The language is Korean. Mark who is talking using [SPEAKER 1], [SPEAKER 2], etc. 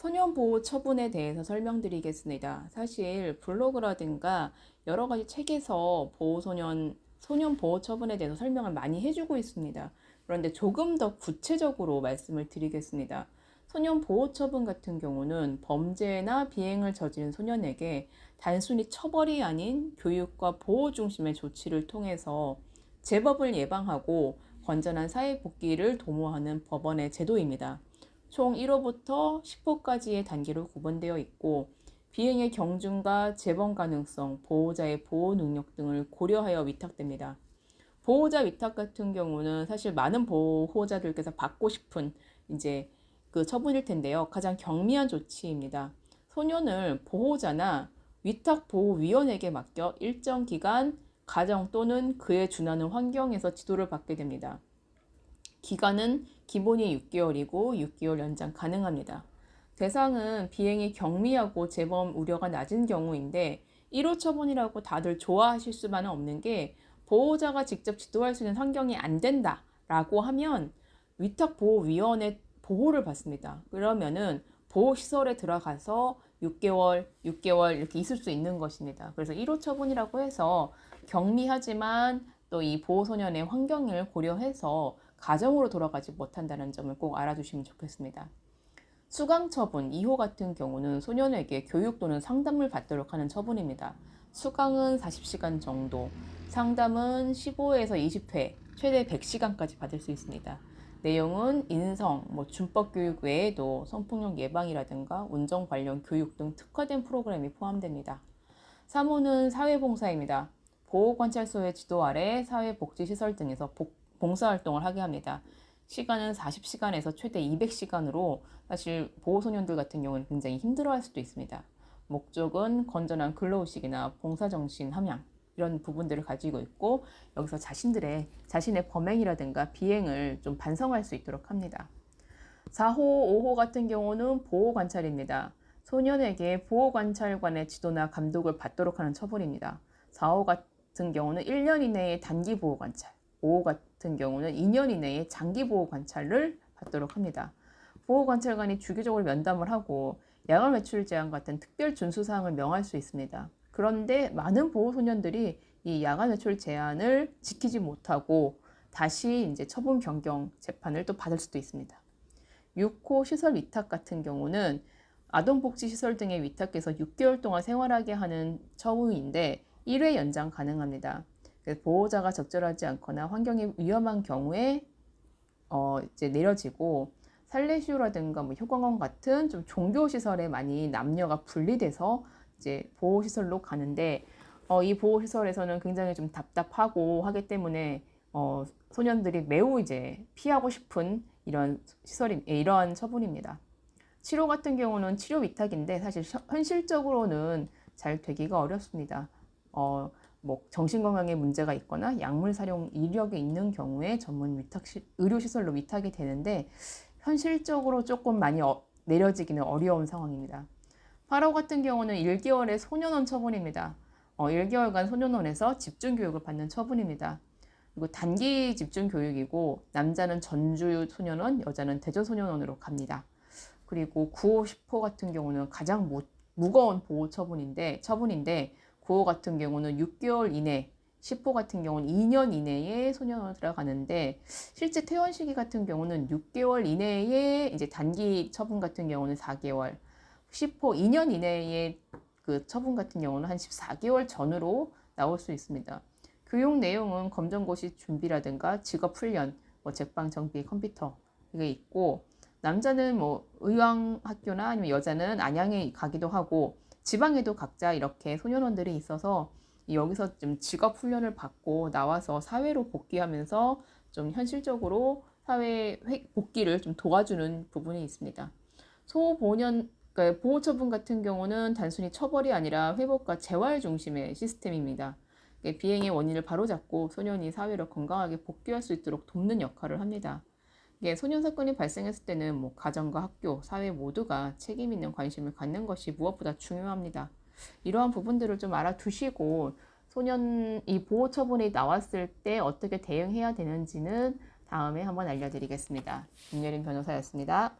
[SPEAKER 1] 소년 보호 처분에 대해서 설명드리겠습니다. 사실 블로그라든가 여러 가지 책에서 보호 소년 소년 보호 처분에 대해서 설명을 많이 해주고 있습니다. 그런데 조금 더 구체적으로 말씀을 드리겠습니다. 소년 보호 처분 같은 경우는 범죄나 비행을 저지른 소년에게 단순히 처벌이 아닌 교육과 보호 중심의 조치를 통해서 재법을 예방하고 건전한 사회 복귀를 도모하는 법원의 제도입니다. 총 1호부터 10호까지의 단계로 구분되어 있고 비행의 경중과 재범 가능성, 보호자의 보호 능력 등을 고려하여 위탁됩니다. 보호자 위탁 같은 경우는 사실 많은 보호자들께서 받고 싶은 이제 그 처분일 텐데요. 가장 경미한 조치입니다. 소년을 보호자나 위탁보호위원에게 맡겨 일정 기간 가정 또는 그에 준하는 환경에서 지도를 받게 됩니다. 기간은 기본이 6개월이고 6개월 연장 가능합니다. 대상은 비행이 경미하고 재범 우려가 낮은 경우인데 1호 처분이라고 다들 좋아하실 수만은 없는 게 보호자가 직접 지도할 수 있는 환경이 안 된다라고 하면 위탁보호위원회 보호를 받습니다. 그러면은 보호시설에 들어가서 6개월, 6개월 이렇게 있을 수 있는 것입니다. 그래서 1호 처분이라고 해서 경미하지만 또 이 보호소년의 환경을 고려해서 가정으로 돌아가지 못한다는 점을 꼭 알아두시면 좋겠습니다. 수강 처분 2호 같은 경우는 소년에게 교육 또는 상담을 받도록 하는 처분입니다. 수강은 40시간 정도, 상담은 15에서 20회, 최대 100시간까지 받을 수 있습니다. 내용은 인성, 뭐 준법 교육 외에도 성폭력 예방이라든가 운전 관련 교육 등 특화된 프로그램이 포함됩니다. 3호는 사회봉사입니다. 보호관찰소의 지도 아래 사회복지시설 등에서 복, 봉사활동을 하게 합니다. 시간은 40시간에서 최대 200시간으로 사실 보호소년들 같은 경우는 굉장히 힘들어할 수도 있습니다. 목적은 건전한 근로의식이나 봉사정신 함양 이런 부분들을 가지고 있고 여기서 자신들의 자신의 범행이라든가 비행을 좀 반성할 수 있도록 합니다. 4호, 5호 같은 경우는 보호 관찰입니다. 소년에게 보호 관찰관의 지도나 감독을 받도록 하는 처분입니다. 4호 같은 경우는 1년 이내의 단기 보호 관찰, 5호 같은 경우는 2년 이내에 장기 보호 관찰을 받도록 합니다. 보호 관찰관이 주기적으로 면담을 하고 야간 외출 제한 같은 특별 준수 사항을 명할 수 있습니다. 그런데 많은 보호 소년들이 이 야간 외출 제한을 지키지 못하고 다시 이제 처분 변경 재판을 또 받을 수도 있습니다. 6호 시설 위탁 같은 경우는 아동복지시설 등의 위탁해서 6개월 동안 생활하게 하는 처우인데 1회 연장 가능합니다. 보호자가 적절하지 않거나 환경이 위험한 경우에 어 이제 내려지고 살레시오라든가 뭐 효광원 같은 좀 종교 시설에 많이 남녀가 분리돼서 이제 보호 시설로 가는데 어, 이 보호 시설에서는 굉장히 좀 답답하고 하기 때문에 어, 소년들이 매우 이제 피하고 싶은 이런 시설이 이러한 처분입니다. 치료 같은 경우는 치료 위탁인데 사실 현실적으로는 잘 되기가 어렵습니다. 어, 뭐 정신건강에 문제가 있거나 약물 사용 이력이 있는 경우에 전문 위탁 시, 의료시설로 위탁이 되는데 현실적으로 조금 많이 어, 내려지기는 어려운 상황입니다. 8호 같은 경우는 1개월의 소년원 처분입니다. 어, 1개월간 소년원에서 집중교육을 받는 처분입니다. 그리고 단기 집중교육이고 남자는 전주 소년원, 여자는 대전 소년원으로 갑니다. 그리고 9호, 10호 같은 경우는 가장 무, 무거운 보호 처분인데 처분인데 9호 같은 경우는 6개월 이내, 10호 같은 경우는 2년 이내에 소년원을 들어가는데 실제 퇴원 시기 같은 경우는 6개월 이내에 이제 단기 처분 같은 경우는 4개월, 10호 2년 이내에 그 처분 같은 경우는 한 14개월 전으로 나올 수 있습니다. 교육 내용은 검정고시 준비라든가 직업 훈련, 뭐 책방 정비, 컴퓨터 이게 있고 남자는 뭐 의왕 학교나 아니면 여자는 안양에 가기도 하고 지방에도 각자 이렇게 소년원들이 있어서 여기서 좀 직업 훈련을 받고 나와서 사회로 복귀하면서 좀 현실적으로 사회 복귀를 좀 도와주는 부분이 있습니다. 소보년 그러니까 보호 처분 같은 경우는 단순히 처벌이 아니라 회복과 재활 중심의 시스템입니다. 비행의 원인을 바로잡고 소년이 사회로 건강하게 복귀할 수 있도록 돕는 역할을 합니다. 예, 소년 사건이 발생했을 때는 뭐 가정과 학교, 사회 모두가 책임 있는 관심을 갖는 것이 무엇보다 중요합니다. 이러한 부분들을 좀 알아두시고 소년 이 보호 처분이 나왔을 때 어떻게 대응해야 되는지는 다음에 한번 알려드리겠습니다. 김예린 변호사였습니다.